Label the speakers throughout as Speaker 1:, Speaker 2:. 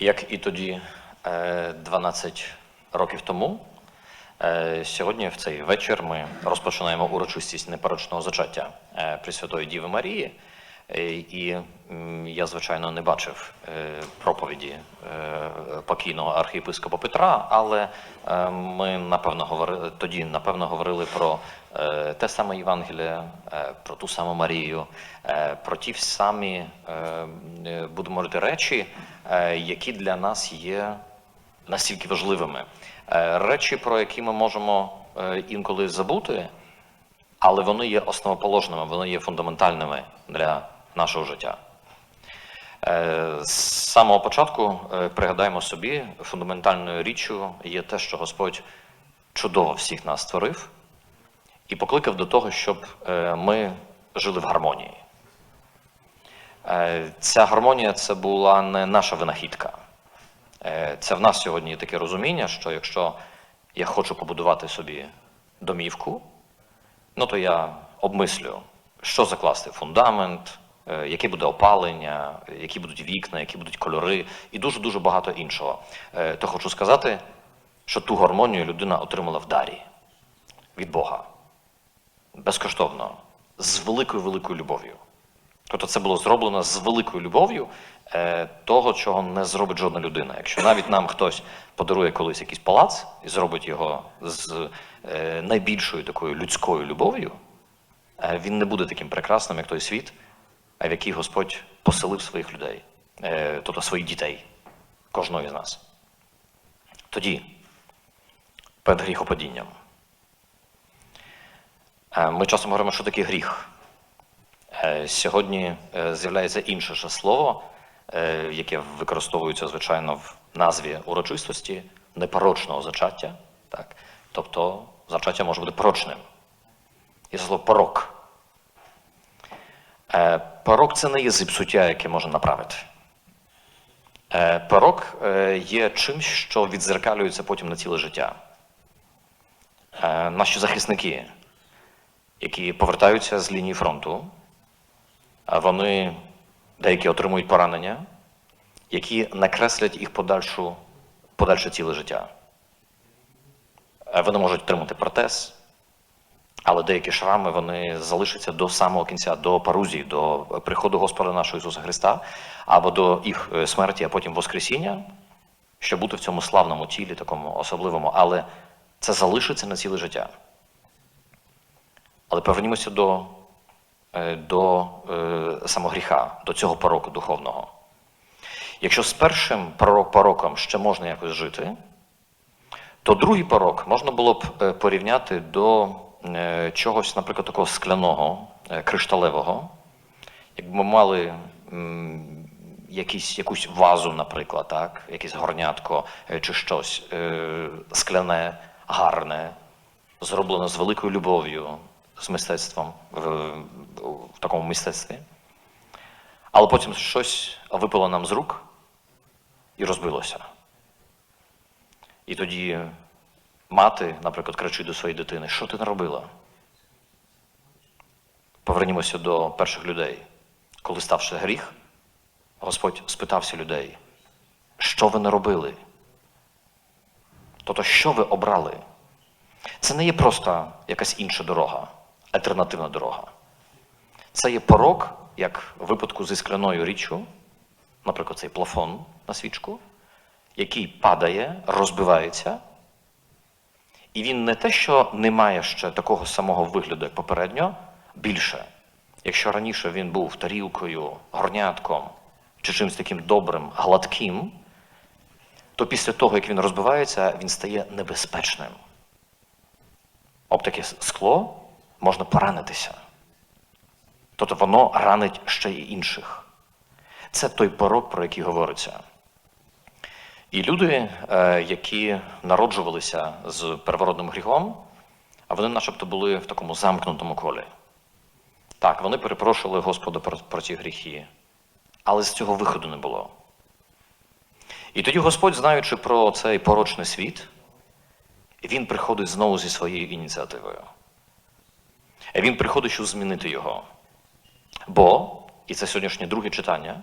Speaker 1: Як і тоді, е, 12 років тому, е, сьогодні в цей вечір ми розпочинаємо урочистість непорочного зачаття е, Пресвятої Діви Марії. Е, І я, звичайно, не бачив е, проповіді е, покійного архієпископа Петра, але е, ми напевно говорили тоді, напевно, говорили про е, те саме Євангеліє, е, про ту саму Марію, е, про ті самі, е, е, будемо говорити, речі, е, які для нас є настільки важливими. Е, Речі, про які ми можемо е, інколи забути, але вони є основоположними, вони є фундаментальними для нашого життя. Е, З самого початку е, пригадаємо собі, фундаментальною річчю є те, що Господь чудово всіх нас створив і покликав до того, щоб е, ми жили в гармонії. Е, Ця гармонія це була не наша винахідка. Е, Це в нас сьогодні таке розуміння, що якщо я хочу побудувати собі домівку, ну то я обмислю, що закласти фундамент, яке буде опалення, які будуть вікна, які будуть кольори, і дуже-дуже багато іншого. То хочу сказати, що ту гармонію людина отримала в дарі від Бога. Безкоштовно, з великою великою любов'ю. Тобто це було зроблено з великою любов'ю е, того, чого не зробить жодна людина. Якщо навіть нам хтось подарує колись якийсь палац і зробить його з е, найбільшою такою людською любов'ю, е, він не буде таким прекрасним, як той світ, в який Господь поселив своїх людей, е, тобто своїх дітей, кожного з нас. Тоді, перед гріхопадінням, ми часом говоримо, що таке гріх. Е, Сьогодні е, з'являється інше ще слово, е, яке використовується, звичайно, в назві урочистості непорочного зачаття. Так? Тобто зачаття може бути порочним. Є слово порок. Е, Порок це не є зіпсуття, яке можна направити. Е, Порок е, є чимсь, що відзеркалюється потім на ціле життя. Е, Наші захисники, які повертаються з лінії фронту, вони деякі отримують поранення, які накреслять їх подальшу, подальше ціле життя. Е, Вони можуть отримати протез, але деякі шрами вони залишаться до самого кінця, до парузії, до приходу Господа нашого Ісуса Христа, або до їх е, смерті, а потім Воскресіння, щоб бути в цьому славному тілі, такому особливому, але це залишиться на ціле життя. Але повернімося до е, до е, самого гріха, до цього пороку духовного. Якщо з першим порок- пороком ще можна якось жити, то другий порок можна було б е, порівняти до чогось, наприклад, такого скляного, кришталевого. Якби ми мали якісь, якусь вазу, наприклад, так? якесь горнятко чи щось скляне, гарне, зроблено з великою любов'ю, з мистецтвом в, в такому мистецтві. Але потім щось випало нам з рук і розбилося. І тоді мати, наприклад, кричить до своєї дитини: що ти наробила? Повернімося до перших людей. Коли ставши гріх, Господь спитався людей, що ви наробили? Тобто, що ви обрали? Це не є просто якась інша дорога, альтернативна дорога. Це є порок, як в випадку зі скляною річчю, наприклад, цей плафон на свічку, який падає, розбивається, і він не те, що не має ще такого самого вигляду, як попередньо, більше. Якщо раніше він був тарілкою, горнятком чи чимось таким добрим, гладким, то після того, як він розбивається, він стає небезпечним. Об таке скло можна поранитися. Тобто воно ранить ще й інших. Це той порок, про який говориться. І люди, е, які народжувалися з первородним гріхом, а вони начебто були в такому замкнутому колі. Так, вони перепрошували Господа про, про ці гріхи, але з цього виходу не було. І тоді Господь, знаючи про цей порочний світ, він приходить знову зі своєю ініціативою. Він приходить, щоб змінити його. Бо, і це сьогоднішнє друге читання,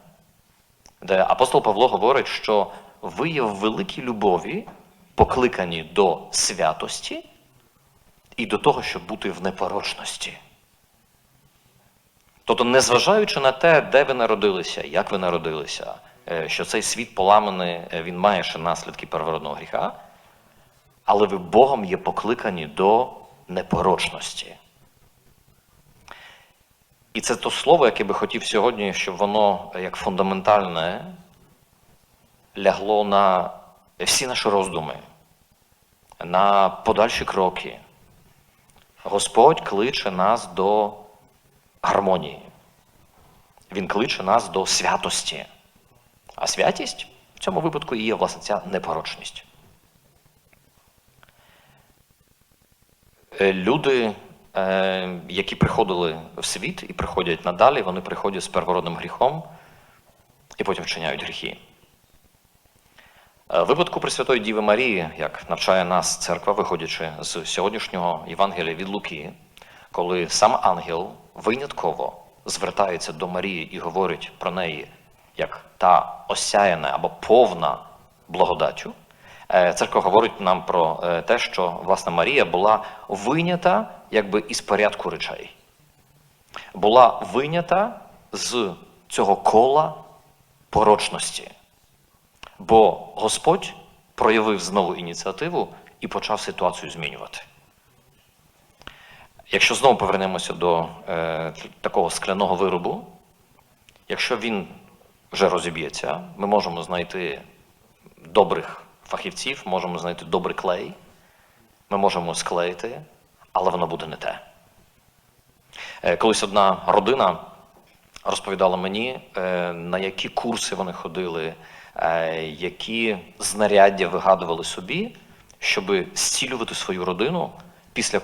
Speaker 1: де апостол Павло говорить, що ви є в великій любові, покликані до святості і до того, щоб бути в непорочності. Тобто, незважаючи на те, де ви народилися, як ви народилися, е, що цей світ поламаний, е, він має ще наслідки первородного гріха, але ви Богом є покликані до непорочності. І це то слово, яке би хотів сьогодні, щоб воно е, як фундаментальне лягло на всі наші роздуми, на подальші кроки. Господь кличе нас до гармонії. Він кличе нас до святості. А святість в цьому випадку і є власне ця непорочність. Е, Люди, які приходили в світ і приходять надалі, вони приходять з первородним гріхом і потім вчиняють гріхи. Е, випадку Пресвятої Діви Марії, як навчає нас церква, виходячи з сьогоднішнього Євангелія від Луки, коли сам ангел винятково звертається до Марії і говорить про неї як та осяяна або повна благодаттю, е, церква говорить нам про е, те, що власне Марія була винята якби із порядку речей, була винята з цього кола порочності. Бо Господь проявив знову ініціативу і почав ситуацію змінювати. Якщо знову повернемося до е, такого скляного виробу, якщо він вже розіб'ється, ми можемо знайти добрих фахівців, можемо знайти добрий клей, ми можемо склеїти, але воно буде не те. Е, колись одна родина розповідала мені, е, на які курси вони ходили, е, які знаряддя вигадували собі, щоб зцілювати свою родину після